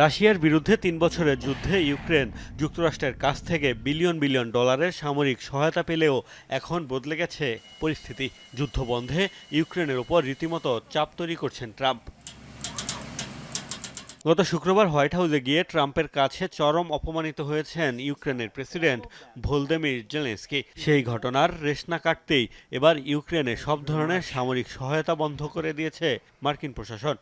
রাশিয়ার বিরুদ্ধে তিন বছরের যুদ্ধে ইউক্রেন যুক্তরাষ্ট্রের কাছ থেকে বিলিয়ন বিলিয়ন ডলারের সামরিক সহায়তা পেলেও এখন বদলে গেছে পরিস্থিতি। যুদ্ধ বন্ধে ইউক্রেনের ওপর রীতিমতো চাপ তৈরি করছেন ট্রাম্প। গত শুক্রবার হোয়াইট হাউসে গিয়ে ট্রাম্পের কাছে চরম অপমানিত হয়েছেন ইউক্রেনের প্রেসিডেন্ট ভোলদেমির জেলেন্সকি। সেই ঘটনার রেশ না কাটতেই এবার ইউক্রেনে সব ধরনের সামরিক সহায়তা বন্ধ করে দিয়েছে মার্কিন প্রশাসন।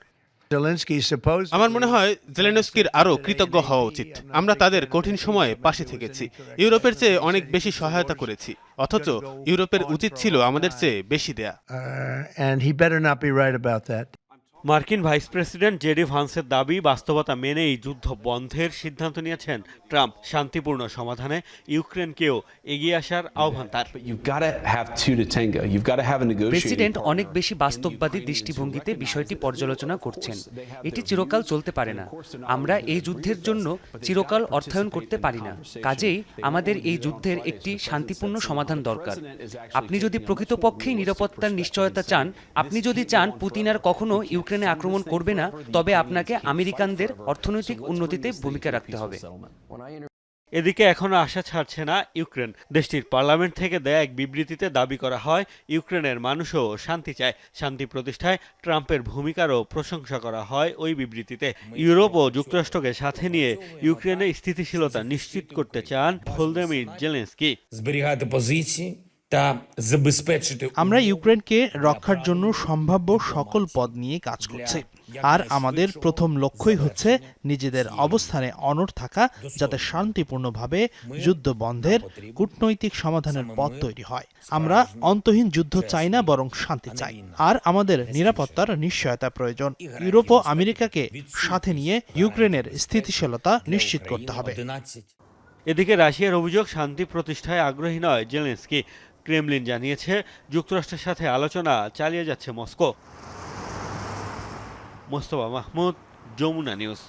আমার মনে হয় জেলেনস্কির আরও কৃতজ্ঞ হওয়া উচিত। আমরা তাদের কঠিন সময়ে পাশে থেকেছি। ইউরোপের চেয়ে অনেক বেশি সহায়তা করেছি। অথচ ইউরোপের উচিত ছিল আমাদের চেয়ে বেশি দেয়া। মার্কিন ভাইস প্রেসিডেন্ট জেডি ভান্সের দাবি বাস্তবতা মেনেই যুদ্ধ বন্ধের সিদ্ধান্ত নিয়েছেন ট্রাম্প। শান্তিপূর্ণ সমাধানে ইউক্রেনকেও এগিয়ে আসার আহ্বান তার। প্রেসিডেন্ট অনেক বেশি বাস্তববাদী দৃষ্টিভঙ্গিতে বিষয়টি পর্যালোচনা করছেন। এটি চিরকাল চলতে পারে না। আমরা এই যুদ্ধের জন্য চিরকাল অর্থায়ন করতে পারি না। কাজেই আমাদের এই যুদ্ধের একটি শান্তিপূর্ণ সমাধান দরকার। আপনি যদি প্রকৃতপক্ষেই নিরাপত্তার নিশ্চয়তা চান আপনি যদি চান পুতিন আর কখনো ইউক্রেনে আক্রমণ করবে না তবে আপনাকে আমেরিকানদের অর্থনৈতিক উন্নতিতে ভূমিকা রাখতে হবে। এদিকে এখনও আশা ছাড়ছে না ইউক্রেন। দেশটির পার্লামেন্ট থেকে দেয়া এক বিবৃতিতে দাবি করা হয় ইউক্রেনের মানুষও শান্তি চায়। শান্তি প্রতিষ্ঠায় ট্রাম্পের ভূমিকারও প্রশংসা করা হয় ওই বিবৃতিতে। ইউরোপ ও যুক্তরাষ্ট্রকে সাথে নিয়ে ইউক্রেনের স্থিতিশীলতা নিশ্চিত করতে চান ভোলদেমির জেলেন্সকি। আমরা ইউক্রেনকে রক্ষার জন্য সম্ভাব্য সকল পদ নিয়ে কাজ করছে। আর আমাদের প্রথম লক্ষ্যই হচ্ছে নিজেদের অবস্থানে অনড় থাকা যাতে শান্তিপূর্ণভাবে যুদ্ধ বন্ধের কূটনৈতিক সমাধানের পথ তৈরি হয়। আমরা অন্তহীন যুদ্ধ চাই না বরং শান্তি চাই। আর আমাদের নিরাপত্তার নিশ্চয়তা প্রয়োজন। ইউরোপ ও আমেরিকাকে সাথে নিয়ে ইউক্রেনের স্থিতিশীলতা নিশ্চিত করতে হবে। এদিকে রাশিয়ার অভিযোগ শান্তি প্রতিষ্ঠায় আগ্রহী নয় জেলেন্সকি। ক্রেমলিন জানিয়েছে যুক্তরাষ্ট্রের সাথে আলোচনা চালিয়ে যাচ্ছে মস্কো। মোস্তফা মাহমুদ যমুনা নিউজ।